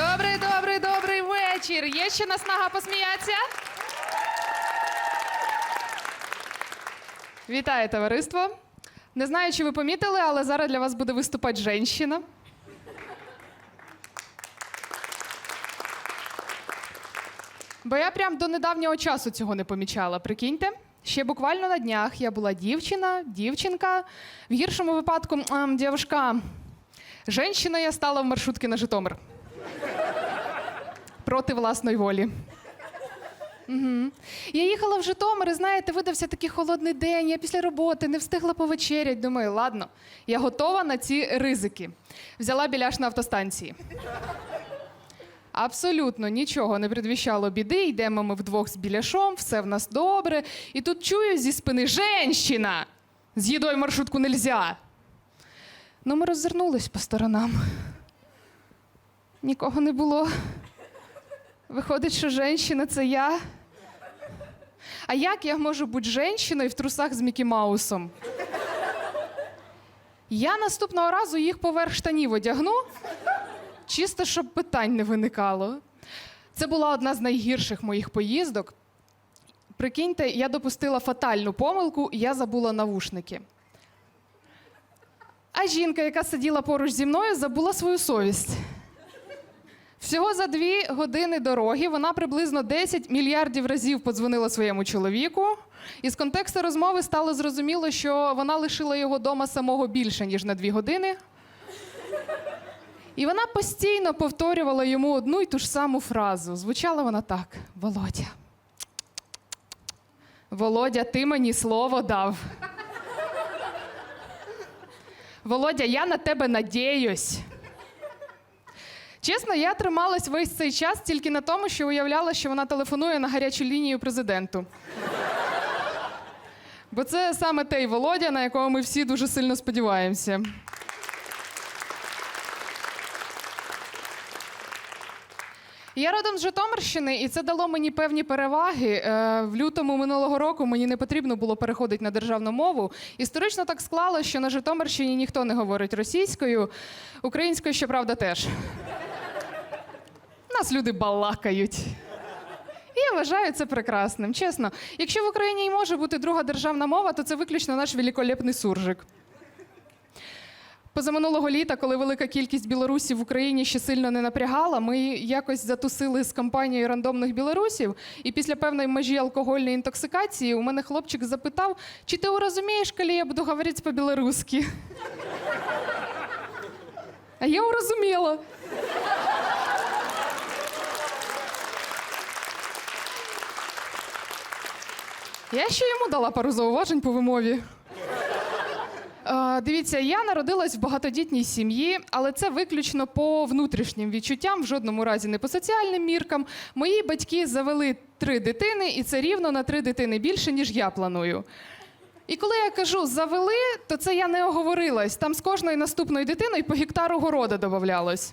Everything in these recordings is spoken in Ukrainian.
Добрий, добрий, добрий вечір. Є ще наснага посміятися? Вітаю, товариство. Не знаю, чи ви помітили, але зараз для вас буде виступати жінка. Бо я прям до недавнього часу цього не помічала. Прикиньте, ще буквально на днях я була дівчина, дівчинка. В гіршому випадку, ем, дівчинка, женщина я стала в маршрутки на Житомир. Проти власної волі. Угу. Я їхала в Житомир, і знаєте, видався такий холодний день. Я після роботи не встигла повечерять. Думаю, ладно, я готова на ці ризики. Взяла біляш на автостанції. Абсолютно нічого не предвіщало біди. Йдемо ми вдвох з біляшом, все в нас добре. І тут чую зі спини Женщина! З їдою маршрутку нельзя. Ну, ми роззирнулись по сторонам. Нікого не було. Виходить, що женщина це я. А як я можу бути женщиною в трусах з Мікі Маусом? Я наступного разу їх поверх штанів одягну, чисто щоб питань не виникало. Це була одна з найгірших моїх поїздок. Прикиньте, я допустила фатальну помилку, я забула навушники. А жінка, яка сиділа поруч зі мною, забула свою совість. Всього за дві години дороги вона приблизно 10 мільярдів разів подзвонила своєму чоловіку. І з контексту розмови стало зрозуміло, що вона лишила його дома самого більше, ніж на дві години. І вона постійно повторювала йому одну й ту ж саму фразу. Звучала вона так: Володя. Володя, ти мені слово дав. Володя, я на тебе надіюсь. Чесно, я трималась весь цей час тільки на тому, що уявляла, що вона телефонує на гарячу лінію президенту. Бо це саме той Володя, на якого ми всі дуже сильно сподіваємося. Я родом з Житомирщини, і це дало мені певні переваги. Е, В лютому минулого року мені не потрібно було переходити на державну мову. Історично так склалося, що на Житомирщині ніхто не говорить російською, українською, щоправда, теж. Нас люди балакають. І я вважаю це прекрасним. Чесно, якщо в Україні і може бути друга державна мова, то це виключно наш великолепний суржик. Позаминулого літа, коли велика кількість білорусів в Україні ще сильно не напрягала, ми якось затусили з компанією рандомних білорусів, і після певної межі алкогольної інтоксикації у мене хлопчик запитав, чи ти урозумієш, коли я буду говорити по-білоруськи? А я урозуміла. Я ще йому дала пару зауважень по вимові. Дивіться, я народилась в багатодітній сім'ї, але це виключно по внутрішнім відчуттям, в жодному разі не по соціальним міркам. Мої батьки завели три дитини, і це рівно на три дитини більше, ніж я планую. І коли я кажу завели, то це я не оговорилась. Там з кожною наступною дитиною по гектару города додавалось.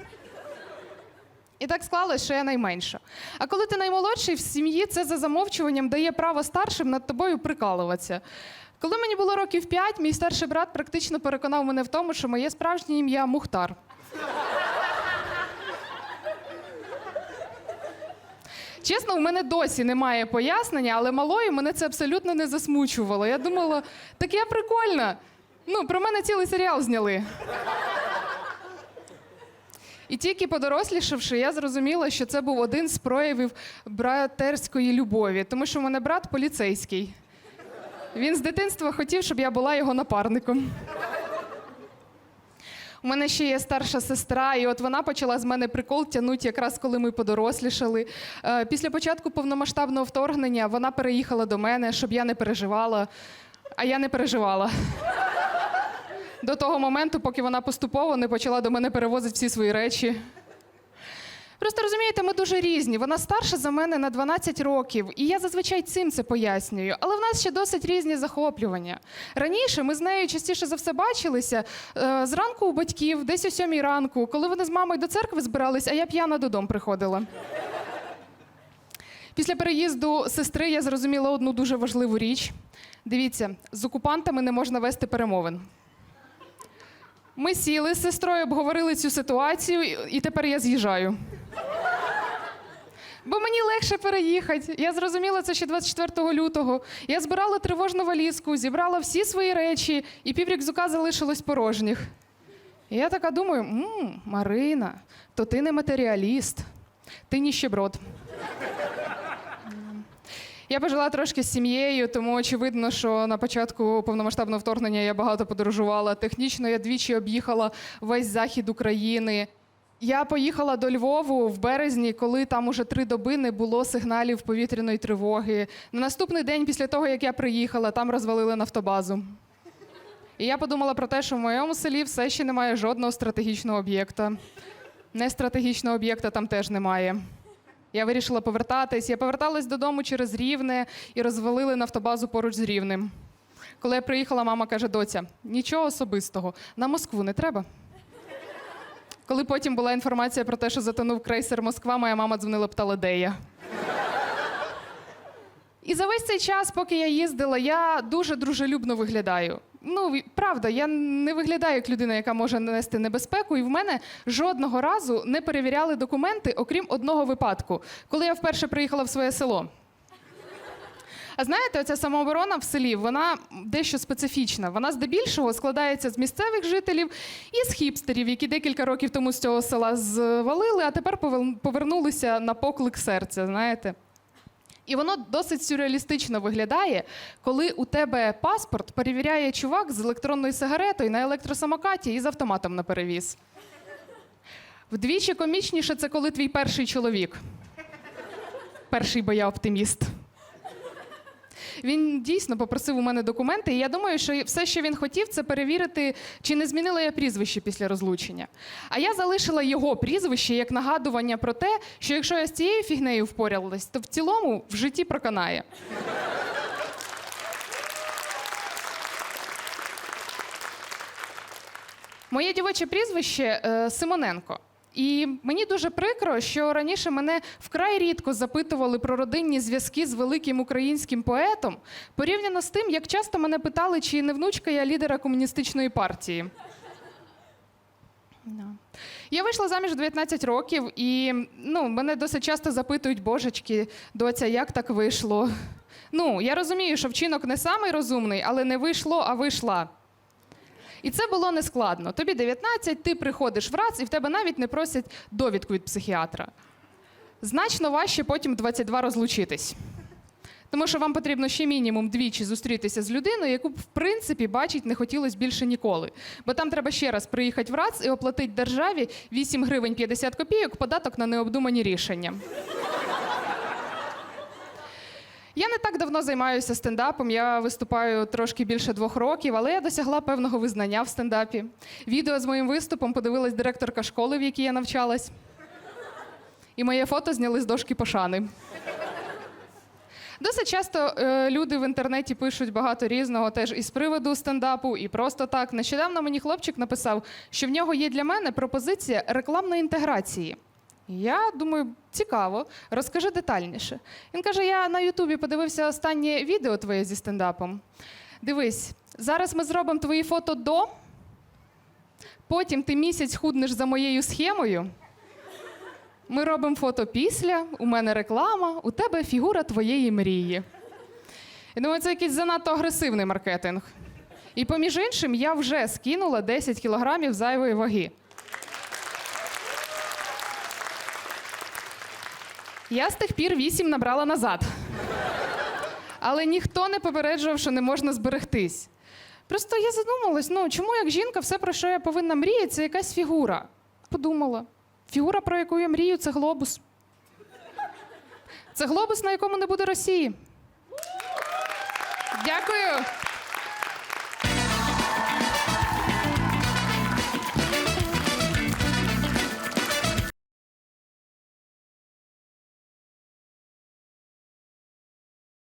І так склалось, що я найменша. А коли ти наймолодший в сім'ї, це за замовчуванням дає право старшим над тобою прикалуватися. Коли мені було років п'ять, мій старший брат практично переконав мене в тому, що моє справжнє ім'я Мухтар. Чесно, у мене досі немає пояснення, але малою мене це абсолютно не засмучувало. Я думала, так я прикольна. Ну, про мене цілий серіал зняли. І тільки подорослішавши, я зрозуміла, що це був один з проявів братерської любові, тому що в мене брат поліцейський. Він з дитинства хотів, щоб я була його напарником. У мене ще є старша сестра, і от вона почала з мене прикол тягнути якраз коли ми подорослішали. Е, Після початку повномасштабного вторгнення вона переїхала до мене, щоб я не переживала, а я не переживала. До того моменту, поки вона поступово не почала до мене перевозити всі свої речі. Просто розумієте, ми дуже різні. Вона старша за мене на 12 років, і я зазвичай цим це пояснюю. Але в нас ще досить різні захоплювання. Раніше ми з нею частіше за все бачилися е, зранку у батьків, десь о сьомій ранку, коли вони з мамою до церкви збирались, а я п'яна додому приходила. Після переїзду сестри я зрозуміла одну дуже важливу річ. Дивіться, з окупантами не можна вести перемовин. Ми сіли з сестрою, обговорили цю ситуацію, і- тепер я з'їжджаю. Бо мені легше переїхати. Я зрозуміла це ще 24 лютого. Я збирала тривожну валізку, зібрала всі свої речі, і піврюкзака залишилось порожніх. І я така думаю: «М, Марина, то ти не матеріаліст, ти ніщеброд. Я пожила трошки з сім'єю, тому очевидно, що на початку повномасштабного вторгнення я багато подорожувала. Технічно я двічі об'їхала весь захід України. Я поїхала до Львову в березні, коли там уже три доби не було сигналів повітряної тривоги. На наступний день, після того, як я приїхала, там розвалили нафтобазу. І я подумала про те, що в моєму селі все ще немає жодного стратегічного об'єкта. Нестратегічного об'єкта там теж немає. Я вирішила повертатись. Я поверталась додому через Рівне і розвалили нафтобазу поруч з Рівнем. Коли я приїхала, мама каже: доця, нічого особистого, на Москву не треба. Коли потім була інформація про те, що затонув крейсер Москва, моя мама дзвонила питала, де я. І за весь цей час, поки я їздила, я дуже дружелюбно виглядаю. Ну, правда, я не виглядаю як людина, яка може нанести небезпеку, і в мене жодного разу не перевіряли документи, окрім одного випадку, коли я вперше приїхала в своє село. А знаєте, оця самооборона в селі, вона дещо специфічна. Вона здебільшого складається з місцевих жителів і з хіпстерів, які декілька років тому з цього села звалили, а тепер повернулися на поклик серця. Знаєте. І воно досить сюрреалістично виглядає, коли у тебе паспорт перевіряє чувак з електронною сигаретою на електросамокаті і з автоматом на перевіз. Вдвічі комічніше це коли твій перший чоловік. Перший бо я оптиміст. Він дійсно попросив у мене документи, і я думаю, що все, що він хотів, це перевірити, чи не змінила я прізвище після розлучення. А я залишила його прізвище як нагадування про те, що якщо я з цією фігнею впорялась, то в цілому в житті проканає. Моє дівоче прізвище е, Симоненко. І мені дуже прикро, що раніше мене вкрай рідко запитували про родинні зв'язки з великим українським поетом, порівняно з тим, як часто мене питали, чи не внучка я лідера комуністичної партії. Я вийшла заміж в 19 років, і ну, мене досить часто запитують, божечки, доця, як так вийшло? Ну, я розумію, що вчинок не самий розумний, але не вийшло, а вийшла. І це було нескладно. Тобі 19, ти приходиш в РАЦ, і в тебе навіть не просять довідку від психіатра. Значно важче потім в 22 розлучитись. Тому що вам потрібно ще мінімум двічі зустрітися з людиною, яку в принципі, бачить не хотілося більше ніколи. Бо там треба ще раз приїхати в РАЦ і оплатити державі 8 гривень 50 копійок податок на необдумані рішення. Я не так давно займаюся стендапом. Я виступаю трошки більше двох років, але я досягла певного визнання в стендапі. Відео з моїм виступом подивилась директорка школи, в якій я навчалась. І моє фото зняли з дошки пошани. Досить часто е, люди в інтернеті пишуть багато різного теж із приводу стендапу, і просто так. Нещодавно мені хлопчик написав, що в нього є для мене пропозиція рекламної інтеграції. Я думаю, цікаво, розкажи детальніше. Він каже: я на Ютубі подивився останнє відео твоє зі стендапом. Дивись, зараз ми зробимо твої фото до. Потім ти місяць худнеш за моєю схемою. Ми робимо фото після, у мене реклама, у тебе фігура твоєї мрії. Я думаю, це якийсь занадто агресивний маркетинг. І поміж іншим, я вже скинула 10 кілограмів зайвої ваги. Я з тих пір 8 набрала назад. Але ніхто не попереджував, що не можна зберегтись. Просто я задумалась, ну чому як жінка все, про що я повинна мріяти, це якась фігура. Подумала. Фігура, про яку я мрію, це глобус. Це глобус, на якому не буде Росії. Дякую.